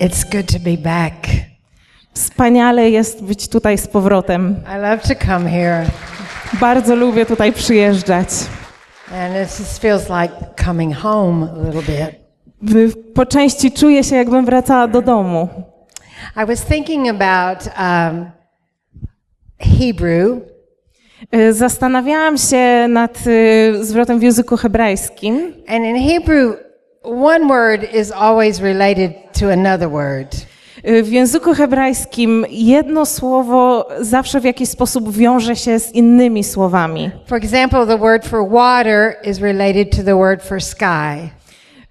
It's good to be back. Wspaniale jest być tutaj z powrotem. I love to come here, Bardzo lubię tutaj przyjeżdżać. and it just feels like coming home a little bit. Po części czuję się, jakbym wracała do domu. I was thinking about um, Hebrew, Y, Zastanawiałam się nad y, zwrotem w języku hebrajskim. and in Hebrew, one word is always related to another word. Y, W języku hebrajskim jedno słowo zawsze w jakiś sposób wiąże się z innymi słowami. For example, the word for water is related to the word for sky.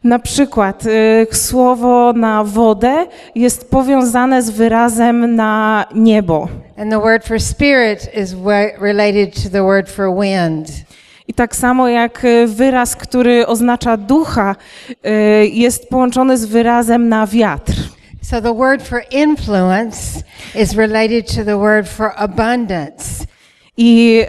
Na przykład y, słowo na wodę jest powiązane z wyrazem na niebo. And the word for spirit is related to the word for wind. I tak samo jak y, wyraz, który oznacza ducha, y, jest połączony z wyrazem na wiatr. So the word for influence is related to the word for abundance. I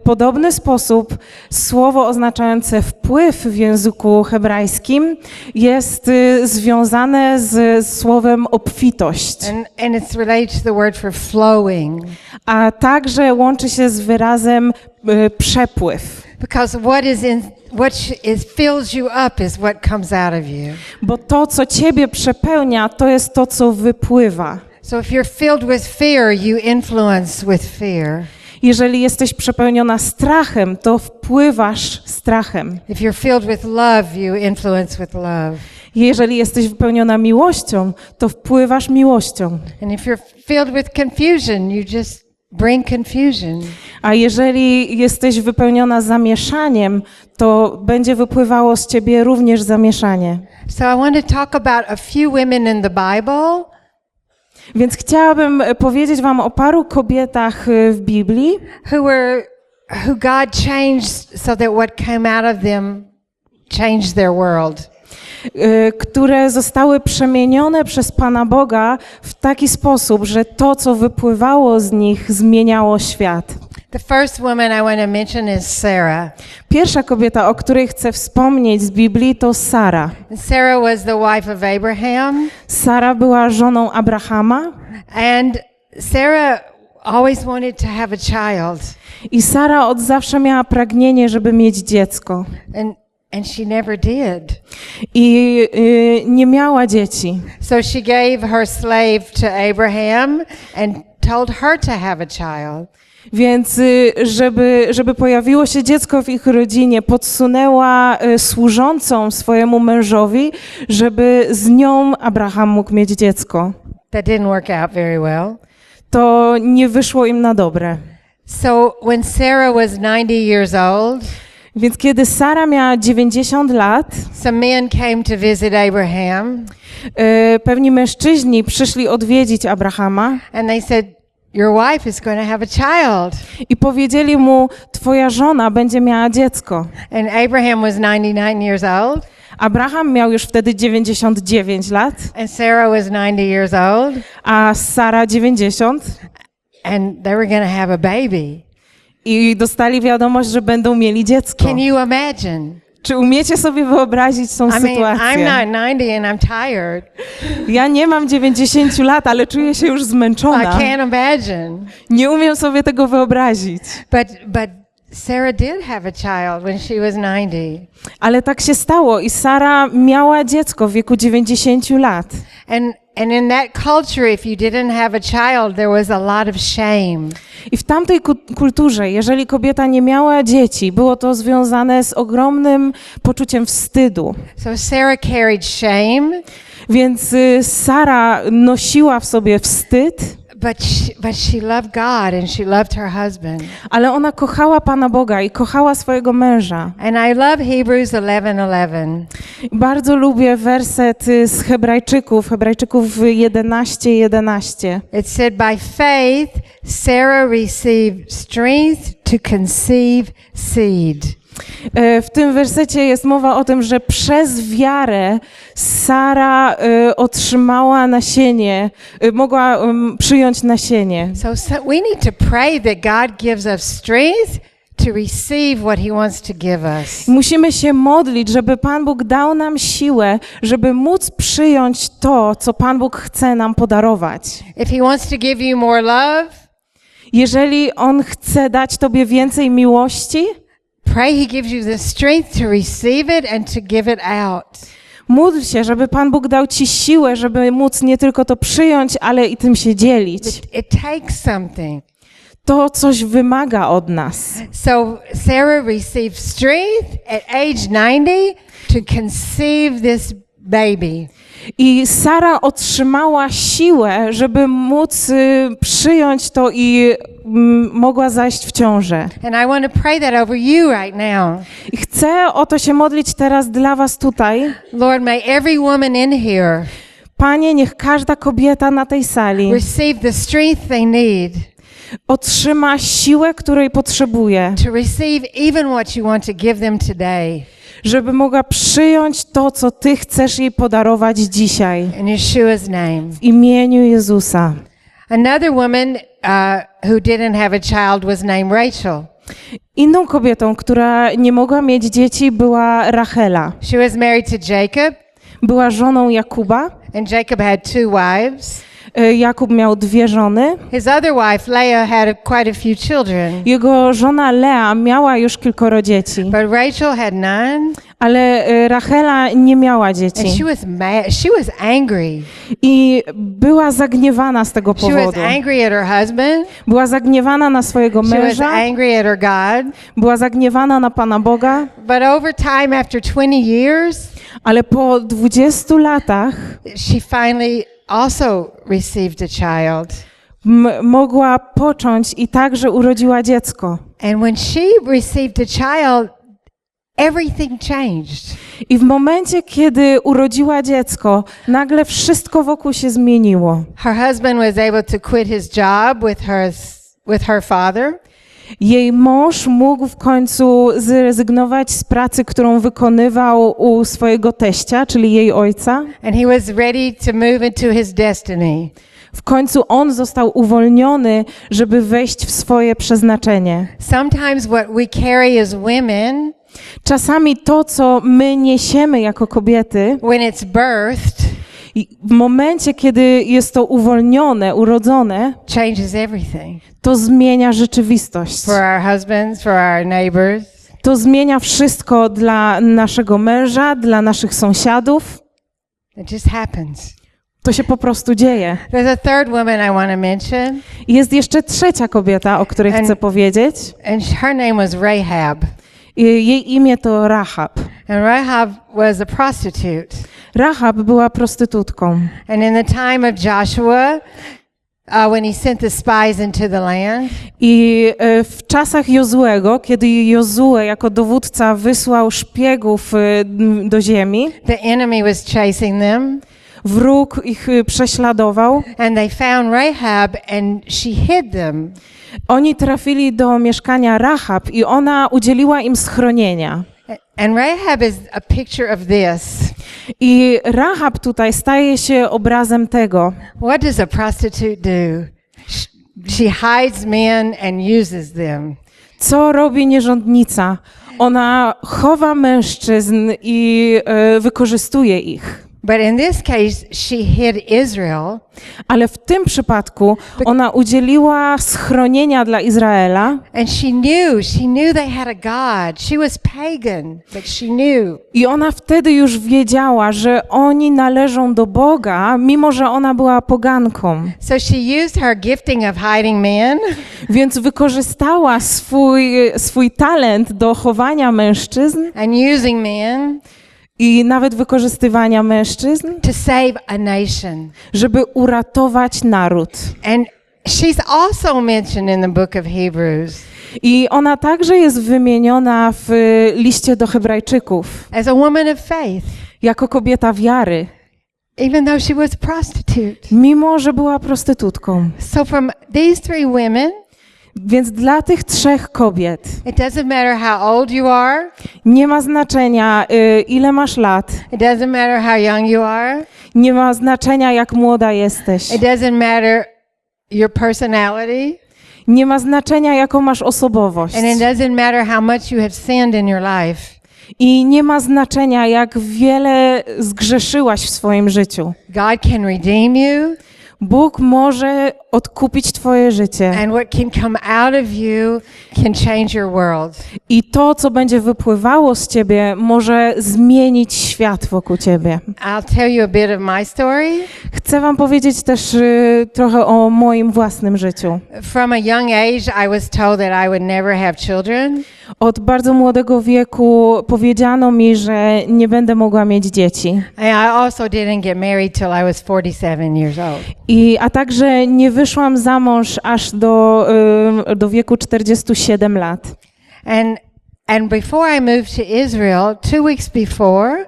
w podobny sposób słowo oznaczające wpływ w języku hebrajskim jest związane z słowem obfitość, And, and it's related to the word for flowing. a także łączy się z wyrazem przepływ. Because what is in what is fills you up is what comes out of you. Bo to, co ciebie przepełnia, to jest to, co wypływa. So if you're filled with fear, you influence with fear. Jeżeli jesteś przepełniona strachem, to wpływasz strachem. If you're filled with love, you influence with love. Jeżeli jesteś wypełniona miłością, to wpływasz miłością. And if you're filled with confusion, you just bring confusion. A jeżeli jesteś wypełniona zamieszaniem, to będzie wypływało z ciebie również zamieszanie. So I want to talk about a few women in the Bible Więc chciałabym powiedzieć Wam o paru kobietach e, w Biblii, who were who God changed so that what came out of them changed their world. E, które zostały przemienione przez Pana Boga w taki sposób, że to, co wypływało z nich, zmieniało świat. The first woman I want to mention is Sarah. Pierwsza kobieta, o której chcę wspomnieć z Biblii, to Sara. Sarah was the wife of Abraham, Sara była żoną Abrahama and Sarah always wanted to have a child, i Sara od zawsze miała pragnienie, żeby mieć dziecko. and and she never did. I y, nie miała dzieci. So she gave her slave to Abraham and told her to have a child. Więc y, żeby, żeby pojawiło się dziecko w ich rodzinie, podsunęła y, służącą swojemu mężowi, żeby z nią Abraham mógł mieć dziecko. That didn't work out very well. To nie wyszło im na dobre. So when Sarah was 90 years old, Więc kiedy Sara miała 90 lat, some men came to visit Abraham y, pewni mężczyźni przyszli odwiedzić Abrahama and they said, Your wife is going to have a child. i powiedzieli mu: Twoja żona będzie miała dziecko. And Abraham was 99 years old, Abraham miał już wtedy 99 lat, and Sarah was 90 years old, a Sara 90. and they were going to have a baby. I dostali wiadomość, że będą mieli dziecko. Can you imagine? Czy umiecie sobie wyobrazić tą I mean, I'm sytuację? not 90 and I'm tired. Ja nie mam 90 lat, ale czuję się już I zmęczona. can't imagine. Nie umiem sobie tego wyobrazić. But but Sarah did have a child when she was 90. Ale tak się stało i Sara miała dziecko w wieku 90 lat. And and in that culture if you didn't have a child there was a lot of shame. I w tamtej ku- kulturze, jeżeli kobieta nie miała dzieci, było to związane z ogromnym poczuciem wstydu. So Sarah carried shame, Więc y, Sara nosiła w sobie wstyd, but she, but she loved God and she loved her husband. ale ona kochała Pana Boga i kochała swojego męża. And I love Hebrews 11:11. Bardzo lubię werset y, z Hebrajczyków, Hebrajczyków 11, 11. It said by faith Sarah received strength to conceive seed. E, W tym wersecie jest mowa o tym, że przez wiarę Sara e, otrzymała nasienie, e, mogła przyjąć nasienie. So, so we need to pray that God gives us strength to receive what He wants to give us. Musimy się modlić, żeby Pan Bóg dał nam siłę, żeby móc przyjąć to, co Pan Bóg chce nam podarować. If He wants to give you more love, Jeżeli On chce dać Tobie więcej miłości, pray He gives you the strength to receive it and to give it out. módl się, żeby Pan Bóg dał Ci siłę, żeby móc nie tylko to przyjąć, ale i tym się dzielić. It takes something. To coś wymaga od nas. So Sarah received strength at age 90 to conceive this baby. I Sara otrzymała siłę, żeby móc y, przyjąć to i mm, mogła zajść w ciążę. And I want to pray that over you right now. I chcę o to się modlić teraz dla Was tutaj. Lord, may every woman in here Panie, niech każda kobieta na tej sali receive the strength they need otrzyma siłę, której potrzebuje, to receive even what you want to give them today. Żeby mogła przyjąć to, co Ty chcesz jej podarować dzisiaj. In Yeshua's name. W imieniu Jezusa. Another woman uh, who didn't have a child was named Rachel. Inną kobietą, która nie mogła mieć dzieci, była Rachela. She was married to Jacob, Była żoną Jakuba. and Jacob had two wives. Y, Jakub miał dwie żony. His other wife, Leah, had quite a few children, Jego żona Lea miała już kilkoro dzieci, but Rachel had none, ale y, Rachela nie miała and dzieci she was mad. She was angry. i była zagniewana z tego She was powodu. angry at her husband. Była zagniewana na swojego She was męża, angry at her God. była zagniewana na Pana Boga, But over time, after 20 years, ale po 20 latach she finally also received a child. m- mogła począć i także urodziła dziecko. And when she received a child, everything changed. I w momencie, kiedy urodziła dziecko, nagle wszystko wokół się zmieniło. Her husband was able to quit his job with her with her father. Jej mąż mógł w końcu zrezygnować z pracy, którą wykonywał u swojego teścia, czyli jej ojca. And he was ready to move into his destiny. W końcu on został uwolniony, żeby wejść w swoje przeznaczenie. Sometimes what we carry as women, Czasami to, co my niesiemy jako kobiety, when it's birthed, i w momencie, kiedy jest to uwolnione, urodzone, changes everything to zmienia rzeczywistość. for our husbands, for our neighbors. To zmienia wszystko dla naszego męża, dla naszych sąsiadów. It just happens. To się po prostu dzieje. There's a third woman I want to mention, I Jest jeszcze trzecia kobieta, o której And- chcę powiedzieć. and her name was Rahab. I Jej imię to Rahab. And Rahab was a prostitute. Rahab była prostytutką. And in the time of Joshua, uh, when he sent the spies into the land, I e, w czasach Jozuego, kiedy Jozue jako dowódca wysłał szpiegów e, m, do ziemi, the enemy was chasing them, wróg ich e, prześladował. and they found Rahab, and she hid them. Oni trafili do mieszkania Rahab i ona udzieliła im schronienia. And Rahab is a picture of this. I Rahab tutaj staje się obrazem tego. What does a prostitute do? Sh- She hides men and uses them. Co robi nierządnica? Ona chowa mężczyzn i e, wykorzystuje ich. But in this case, she hid Israel Ale w tym przypadku ona udzieliła schronienia dla Izraela and she knew, she knew they had a God. She was pagan, but she knew. i ona wtedy już wiedziała, że oni należą do Boga, mimo że ona była poganką. So she used her gifting of hiding men Więc wykorzystała swój, swój talent do chowania mężczyzn and using men i nawet wykorzystywania mężczyzn, to save a nation. żeby uratować naród. And she's also mentioned in the book of Hebrews I ona także jest wymieniona w y, liście do Hebrajczyków as a woman of faith, jako kobieta wiary, even though she was a prostitute. mimo że była prostytutką. So, from these three women, Więc dla tych trzech kobiet it doesn't matter how old you are, nie ma znaczenia, y, ile masz lat, it doesn't matter how young you are, nie ma znaczenia, jak młoda jesteś, it doesn't matter your personality, Nie ma znaczenia, jaką masz osobowość. And it doesn't matter how much you have sinned in your life. I nie ma znaczenia, jak wiele zgrzeszyłaś w swoim życiu. God can redeem you, Bóg może odkupić Twoje życie. and what can come out of you can change your world. I to, co będzie wypływało z Ciebie, może zmienić świat wokół Ciebie. I'll tell you a bit of my story. Chcę Wam powiedzieć też y, trochę o moim własnym życiu. From a young age, I was told that I would never have children. Od bardzo młodego wieku powiedziano mi, że nie będę mogła mieć dzieci. And I also didn't get married till I was 47 years old. I, a także nie wyszłam za mąż aż do, y, do wieku 47 lat. And and before I moved to Israel, two weeks before,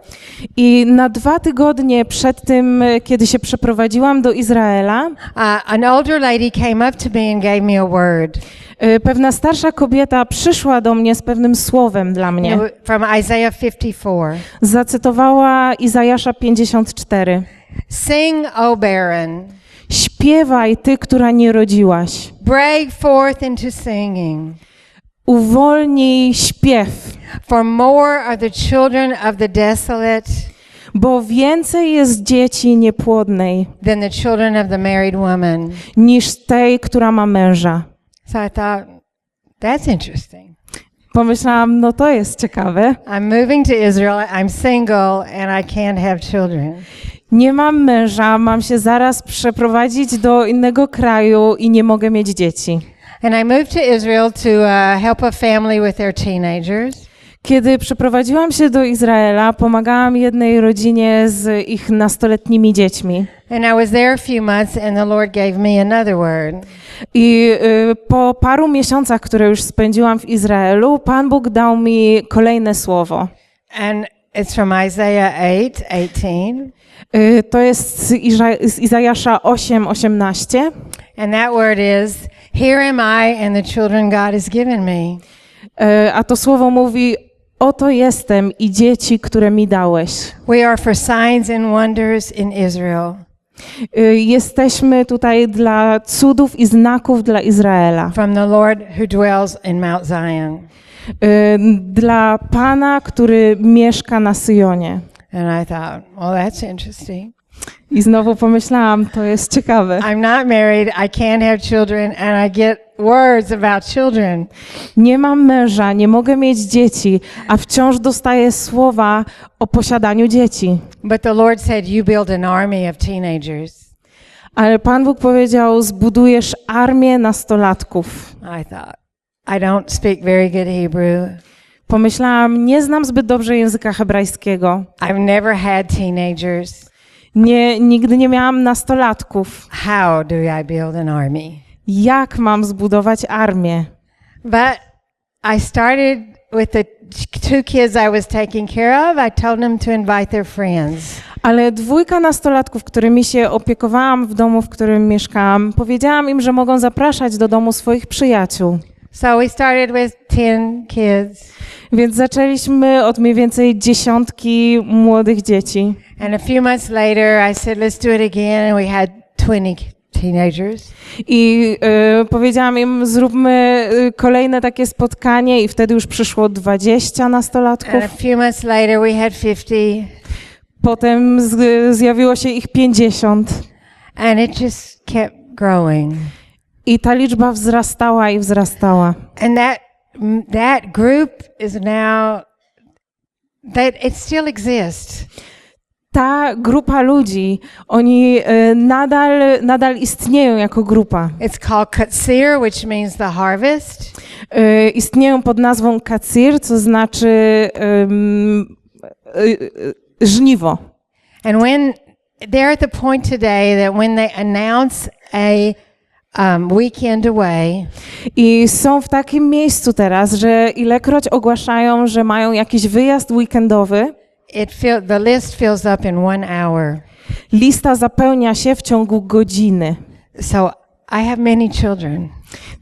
I na dwa tygodnie przed tym, kiedy się przeprowadziłam do Izraela, uh, an older lady came up to me and gave me a word y, pewna starsza kobieta przyszła do mnie z pewnym słowem dla mnie. From Isaiah 54. Zacytowała Izajasza 54. Sing, O barren, Śpiewaj, ty, która nie rodziłaś. break forth into singing, Uwolnij śpiew, for more are the children of the desolate bo więcej jest dzieci niepłodnej than the children of the married woman. niż tej, która ma męża. So I thought, that's interesting. Pomyślałam, no to jest ciekawe. I'm moving to Israel, I'm single, and I can't have children. Nie mam męża, mam się zaraz przeprowadzić do innego kraju i nie mogę mieć dzieci. And I moved to Israel to uh, help a family with their teenagers. Kiedy przeprowadziłam się do Izraela, pomagałam jednej rodzinie z ich nastoletnimi dziećmi. And I was there a few months, and the Lord gave me another word. I y, po paru miesiącach, które już spędziłam w Izraelu, Pan Bóg dał mi kolejne słowo. And it's from Isaiah 8 18. Y, to jest z, Iza- z Izajasza 8, 18. And that word is, Here am I and the children God has given me. Y, a to słowo mówi: Oto jestem i dzieci, które mi dałeś. We are for signs and wonders in Israel. Y, Jesteśmy tutaj dla cudów i znaków dla Izraela. From the Lord who dwells in Mount Zion. Y, Dla Pana, który mieszka na Syjonie. And I thought, well, that's interesting. I znowu pomyślałam, to jest ciekawe. I'm not married, I can't have children, and I get words about children. Nie mam męża, nie mogę mieć dzieci, a wciąż dostaję słowa o posiadaniu dzieci. But the Lord said, You build an army of teenagers. Ale Pan Bóg powiedział: Zbudujesz armię nastolatków. I thought, I don't speak very good Hebrew. Pomyślałam, nie znam zbyt dobrze języka hebrajskiego. I've never had teenagers. Nie, nigdy nie miałam nastolatków. How do I build an army? Jak mam zbudować armię? But I started with the two kids I was taking care of. I told them to invite their friends. Ale dwójka nastolatków, którymi się opiekowałam w domu, w którym mieszkałam, powiedziałam im, że mogą zapraszać do domu swoich przyjaciół. So we started with 10 kids. Więc zaczęliśmy od mniej więcej dziesiątki młodych dzieci. And a few months later, I said, let's do it again. And we had 20 teenagers. I y, powiedziałam im, zróbmy y, kolejne takie spotkanie, i wtedy już przyszło 20 nastolatków. And a few months later, we had 50. Potem z, zjawiło się ich 50. And it just kept growing. I ta liczba wzrastała i wzrastała. And that, that group is now, that it still exists. Ta grupa ludzi, oni y, nadal, nadal istnieją jako grupa. It's called Katsir, which means the harvest. Y, istnieją pod nazwą Kacir, co znaczy y, żniwo. And when they're at the point today that when they announce a um, weekend away, I są w takim miejscu teraz, że ilekroć ogłaszają, że mają jakiś wyjazd weekendowy, it fill, the list fills up in one hour. lista zapełnia się w ciągu godziny. So I have many children.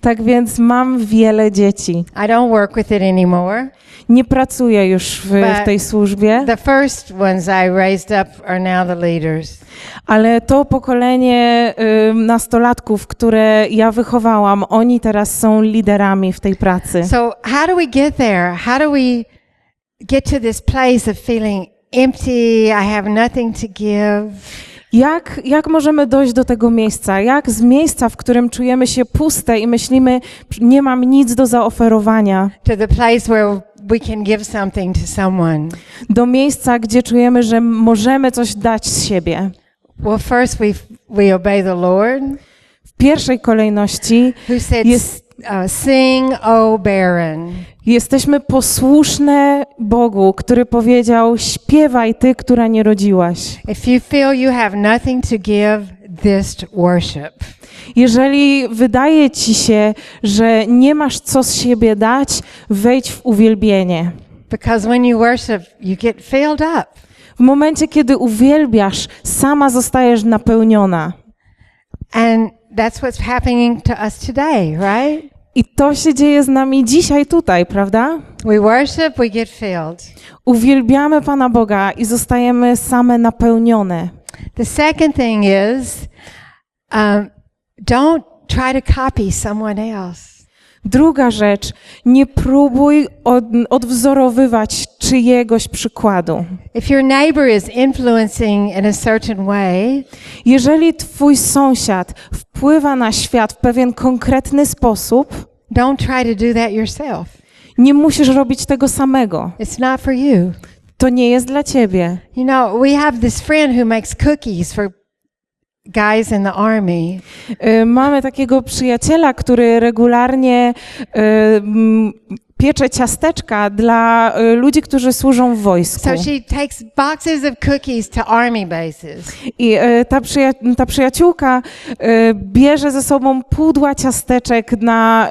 Tak więc mam wiele dzieci. I don't work with it anymore. Nie pracuję już w, w tej służbie, The first ones I raised up are now the leaders. ale to pokolenie y, nastolatków, które ja wychowałam, oni teraz są liderami w tej pracy. So, how do we get there? How do we get to this place of feeling empty? I have nothing to give. Jak, jak możemy dojść do tego miejsca? Jak z miejsca, w którym czujemy się puste i myślimy, nie mam nic do zaoferowania, to the place where we can give something to someone. do miejsca, gdzie czujemy, że możemy coś dać z siebie? Well, first we we obey the Lord, W pierwszej kolejności who said, Yes. uh, "Sing, O barren." jesteśmy posłuszne Bogu, który powiedział: Śpiewaj ty, która nie rodziłaś. If you feel you have nothing to give, this worship. Jeżeli wydaje ci się, że nie masz co z siebie dać, wejdź w uwielbienie. Because when you worship, you get filled up. W momencie, kiedy uwielbiasz, sama zostajesz napełniona. And that's what's happening to us today, right? I to się dzieje z nami dzisiaj tutaj, prawda? We worship, we get filled. Uwielbiamy Pana Boga i zostajemy same napełnione. The second thing is um, don't try to copy someone else. Druga rzecz, nie próbuj od, odwzorowywać czyjegoś przykładu. If your neighbor is influencing in a certain way, Jeżeli twój sąsiad wpływa na świat w pewien konkretny sposób, don't try to do that yourself. nie musisz robić tego samego. It's not for you. To nie jest dla ciebie. You know, we have this friend who makes cookies for guys in the army. Y, Mamy takiego przyjaciela, który regularnie y, piecze ciasteczka dla y, ludzi, którzy służą w wojsku. So she takes boxes of cookies to army bases. I ta, przyja- ta przyjaciółka bierze ze sobą pudła ciasteczek na,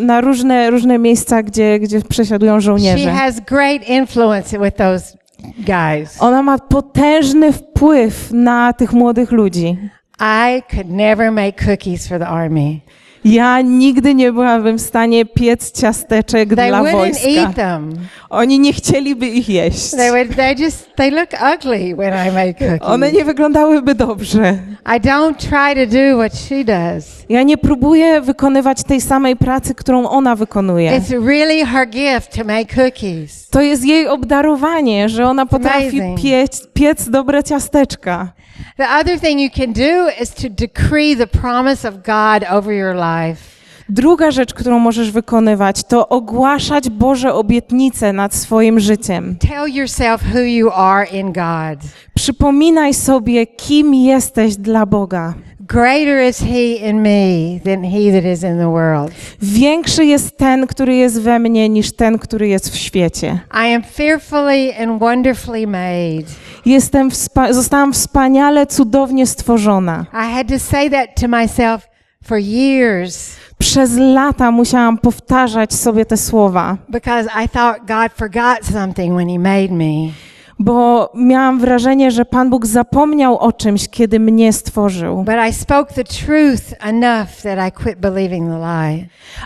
na różne, różne miejsca, gdzie, gdzie przesiadują She żołnierze. has great influence with those guys. Ona ma potężny wpływ na tych młodych ludzi. I could never make cookies for the army. Ja nigdy nie byłabym w stanie piec ciasteczek They dla wouldn't wojska. eat them. Oni nie chcieliby ich jeść. They would. They just. They look ugly when I make cookies. One nie wyglądałyby dobrze. I don't try to do what she does. Ja nie próbuję wykonywać tej samej pracy, którą ona wykonuje. It's really her gift to make cookies. To jest jej obdarowanie, że ona potrafi amazing. piec, piec dobre ciasteczka. The other thing you can do is to decree the promise of God over your life. Druga rzecz, którą możesz wykonywać, to ogłaszać Boże obietnice nad swoim życiem. Tell yourself who you are in God. Przypominaj sobie, kim jesteś dla Boga. Greater is He in me than He that is in the world. Większy jest ten, który jest we mnie, niż ten, który jest w świecie. I am fearfully and wonderfully made. Jestem wspa- zostałam wspaniale, cudownie stworzona. I had to say that to myself for years Przez lata musiałam powtarzać sobie te słowa, because I thought God forgot something when He made me. Bo miałam wrażenie, że Pan Bóg zapomniał o czymś, kiedy mnie stworzył.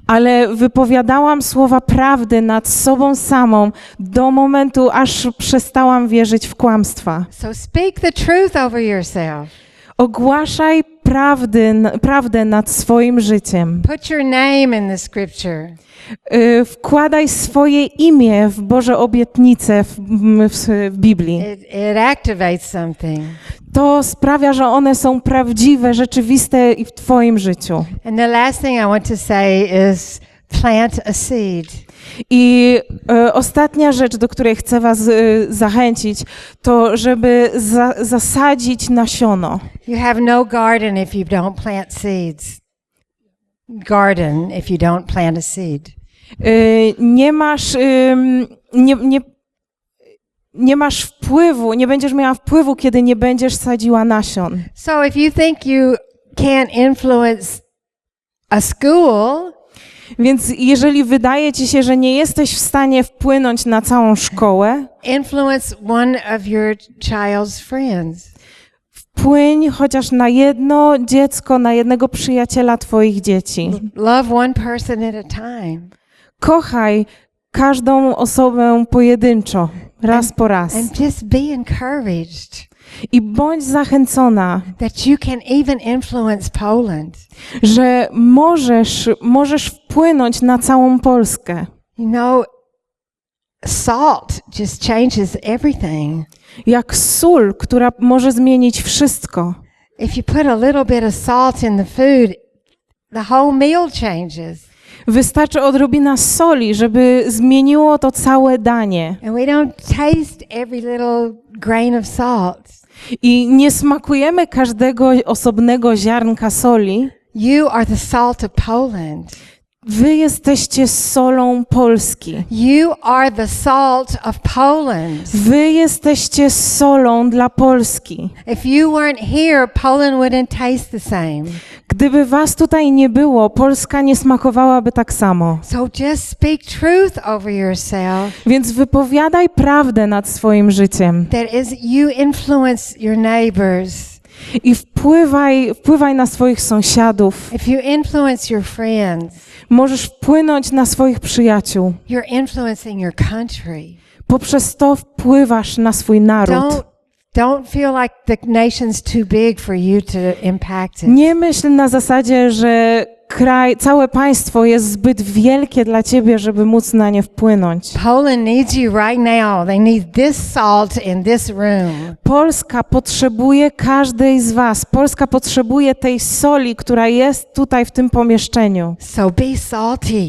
Ale wypowiadałam słowa prawdy nad sobą samą do momentu, aż przestałam wierzyć w kłamstwa. So speak the truth over yourself. Ogłaszaj prawdy, prawdę nad swoim życiem. Put your name in the scripture. Y, Wkładaj swoje imię w Boże obietnice w, w, w Biblii. It, it activates something. To sprawia, że one są prawdziwe, rzeczywiste i w Twoim życiu. And the last thing I want to say is plant a seed. I e, ostatnia rzecz, do której chcę Was e, zachęcić, to żeby za, zasadzić nasiono. You have no garden if you don't plant seeds. Garden if you don't plant a seed. E, nie masz, ym, nie, nie, nie masz wpływu, nie będziesz miała wpływu, kiedy nie będziesz sadziła nasion. So if you think you can't influence a school, Więc jeżeli wydaje ci się, że nie jesteś w stanie wpłynąć na całą szkołę, influence one of your child's friends. wpłyń chociaż na jedno dziecko, na jednego przyjaciela twoich dzieci. Love one person at a time. Kochaj każdą osobę pojedynczo, raz po raz. And just be encouraged I bądź zachęcona, that you can even influence Poland. że możesz, możesz wpłynąć na całą Polskę. You know, salt just changes everything. Jak sól, która może zmienić wszystko. If you put a little bit of salt in the food, the whole meal changes. Wystarczy odrobina soli, żeby zmieniło to całe danie. And we don't taste every little grain of salt. I nie smakujemy każdego osobnego ziarnka soli. You are the salt of Poland. Wy jesteście solą Polski. You are the salt of Poland. Wy jesteście solą dla Polski. If you weren't here, Poland wouldn't taste the same. Gdyby was tutaj nie było, Polska nie smakowałaby tak samo. So just speak truth over yourself. Więc wypowiadaj prawdę nad swoim życiem That is, you influence your neighbors. I wpływaj, wpływaj na swoich sąsiadów. If you influence your friends, Możesz wpłynąć na swoich przyjaciół. you're influencing your country. Poprzez to wpływasz na swój naród. Don't don't feel like the nation's too big for you to impact it. Nie myśl na zasadzie, że kraj, całe państwo jest zbyt wielkie dla ciebie, żeby móc na nie wpłynąć. Poland needs you right now. They need this salt in this room. Polska potrzebuje każdej z was. Polska potrzebuje tej soli, która jest tutaj w tym pomieszczeniu. So be salty.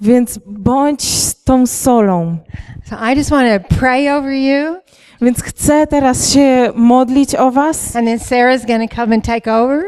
Więc bądź z tą solą. So I just want to pray over you, Więc chcę teraz się modlić o was, and then Sarah's going to come and take over.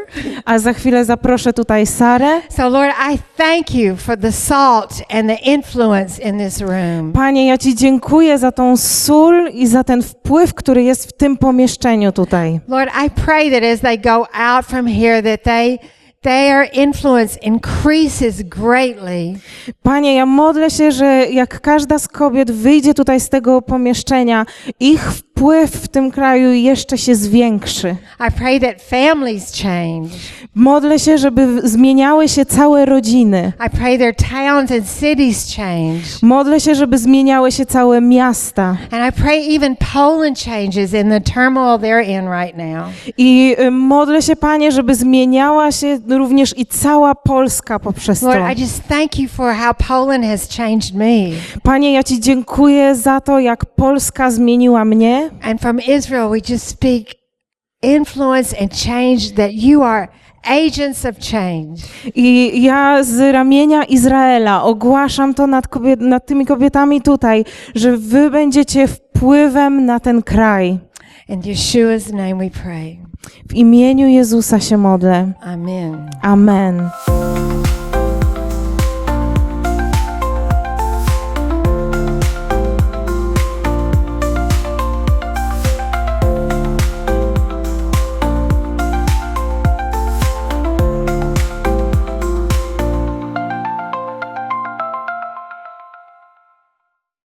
a za chwilę zaproszę tutaj Sarę. So, Lord, I thank you for the salt and the influence in this room. Panie, ja Ci dziękuję za tą sól i za ten wpływ, który jest w tym pomieszczeniu tutaj. Lord, I pray that as they go out from here, that they their influence increases greatly. Panie, ja modlę się, że jak każda z kobiet wyjdzie tutaj z tego pomieszczenia, ich wpływ w tym kraju jeszcze się zwiększy. I pray that families change. Modlę się, żeby zmieniały się całe rodziny. I pray their towns and cities change. Modlę się, żeby zmieniały się całe miasta. And I pray even Poland changes in the turmoil they're in right now. I y, modlę się, Panie, żeby zmieniała się również i cała Polska poprzez to. Lord, I just thank you for how Poland has changed me. Panie, ja Ci dziękuję za to, jak Polska zmieniła mnie. And from Israel, we just speak influence and change that you are agents of change. I ja z ramienia Izraela ogłaszam to nad, kobiet, nad tymi kobietami tutaj, że Wy będziecie wpływem na ten kraj. In Yeshua's name we pray. W imieniu Jezusa się modlę. Amen. Amen.